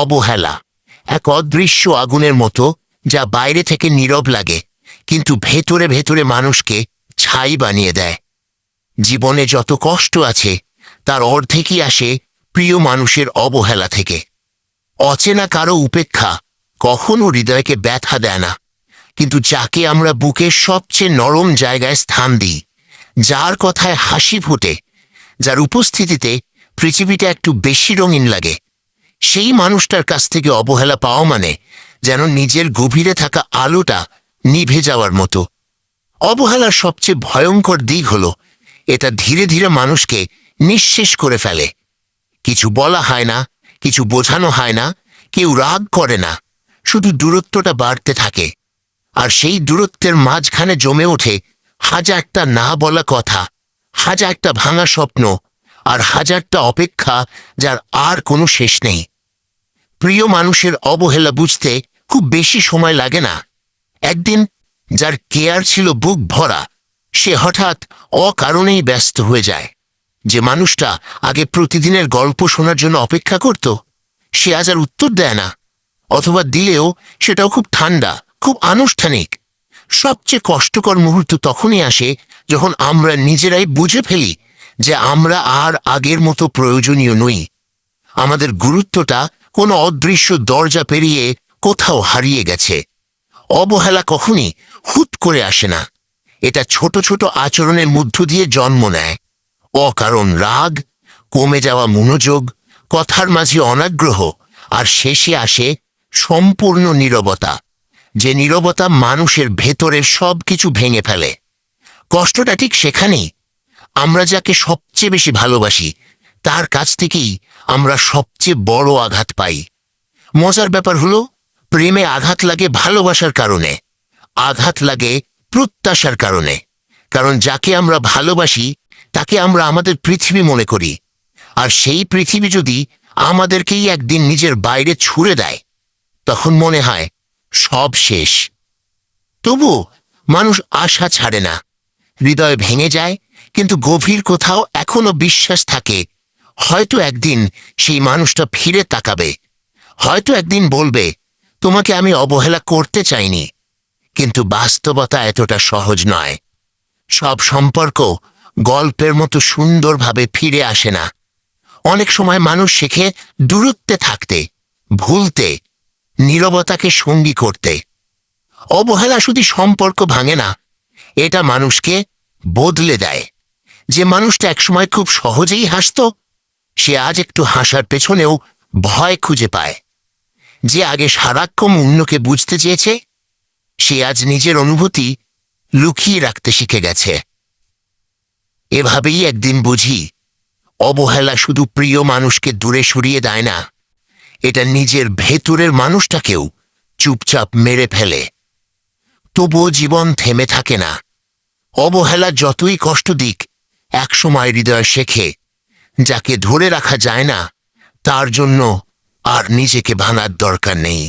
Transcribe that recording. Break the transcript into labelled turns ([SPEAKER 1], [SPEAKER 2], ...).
[SPEAKER 1] অবহেলা, এক অদৃশ্য আগুনের মতো যা বাইরে থেকে নীরব লাগে, কিন্তু ভেতরে ভেতরে মানুষকে ছাই বানিয়ে দেয়। জীবনে যত কষ্ট আছে, তার অর্ধেকই আসে প্রিয় মানুষের অবহেলা থেকে। অচেনা কারও উপেক্ষা কখনো হৃদয়কে ব্যথা দেয় না, কিন্তু যাকে আমরা বুকের সবচেয়ে নরম জায়গায় স্থান দিই, যার কথায় হাসি ফোটে, যার উপস্থিতিতে পৃথিবীটা একটু বেশি রঙিন লাগে সেই মানুষটার কাছ থেকে অবহেলা পাওয়া মানে যেন নিজের গভীরে থাকা আলোটা নিভে যাওয়ার মতো। অবহেলার সবচেয়ে ভয়ঙ্কর দিক হল, এটা ধীরে ধীরে মানুষকে নিঃশেষ করে ফেলে। কিছু বলা হয় না, কিছু বোঝানো হয় না, কেউ রাগ করে না, শুধু দূরত্বটা বাড়তে থাকে। আর সেই দূরত্বের মাঝখানে জমে ওঠে হাজারটা না বলা কথা, হাজারটা ভাঙা স্বপ্ন আর হাজারটা অপেক্ষা যার আর কোনো শেষ নেই। প্রিয় মানুষের অবহেলা বুঝতে খুব বেশি সময় লাগে না। একদিন যার কেয়ার ছিল বুক ভরা, সে হঠাৎ অকারণেই ব্যস্ত হয়ে যায়। যে মানুষটা আগে প্রতিদিনের গল্প শোনার জন্য অপেক্ষা করত, সে আজ আর উত্তর দেয় না, অথবা দিলেও সেটাও খুব ঠান্ডা, খুব আনুষ্ঠানিক। সবচেয়ে কষ্টকর মুহূর্ত তখনই আসে যখন আমরা নিজেরাই বুঝে ফেলি যে আমরা আর আগের মতো প্রয়োজনীয় নই। আমাদের গুরুত্বটা কোনো অদৃশ্য দরজা পেরিয়ে কোথাও হারিয়ে গেছে। অবহেলা কখনই হুট করে আসে না। এটা ছোট ছোট আচরণের মধ্য দিয়ে জন্ম নেয়। অকারণ রাগ, কমে যাওয়া মনোযোগ, কথার মাঝে অনাগ্রহ, আর শেষে আসে সম্পূর্ণ নীরবতা, যে নীরবতা মানুষের ভেতরের সব কিছু ভেঙে ফেলে। কষ্টটা ঠিক সেখানেই আমরা যাকে সবচেয়ে বেশি ভালোবাসি, তার কাছ থেকেই আমরা সবচেয়ে বড় আঘাত পাই। মজার ব্যাপার হলো, প্রেমে আঘাত লাগে ভালোবাসার কারণে, আঘাত লাগে প্রত্যাশার কারণে। কারণ যাকে আমরা ভালোবাসি, তাকে আমরা আমাদের পৃথিবী মনে করি। আর সেই পৃথিবী যদি আমাদেরকেই একদিন নিজের বাইরে ছুড়ে দেয়, তখন মনে হয় সব শেষ। তবু মানুষ আশা ছাড়ে না। হৃদয় ভেঙে যায় কিন্তু গভীর কোথাও এখনও বিশ্বাস থাকে। হয়তো একদিন সেই মানুষটা ফিরে তাকাবে। হয়তো একদিন বলবে, তোমাকে আমি অবহেলা করতে চাইনি। কিন্তু বাস্তবতা এতটা সহজ নয়। সব সম্পর্ক গল্পের মতো সুন্দরভাবে ফিরে আসে না। অনেক সময় মানুষ শেখে দূরত্বে থাকতে, ভুলতে, নীরবতাকে সঙ্গী করতে। অবহেলা শুধু সম্পর্ক ভাঙে না, এটা মানুষকে বদলে দেয়। যে মানুষটা একসময় খুব সহজেই হাসত, সে আজ একটু হাসার পেছনেও ভয় খুঁজে পায়। যে আগে সারাক্ষণ অন্যকে বুঝতে চেয়েছে, সে আজ নিজের অনুভূতি লুকিয়ে রাখতে শিখে গেছে। এভাবেই একদিন বুঝি, অবহেলা শুধু প্রিয় মানুষকে দূরে সরিয়ে দেয় না, এটা নিজের ভেতরের মানুষটাকেও চুপচাপ মেরে ফেলে। তবুও জীবন থেমে থাকে না। অবহেলা যতই কষ্ট দিক, একসময় হৃদয় শেখে, যাকে ধরে রাখা যায় না, তার জন্য আর নিজেকে ভাঙার দরকার নেই।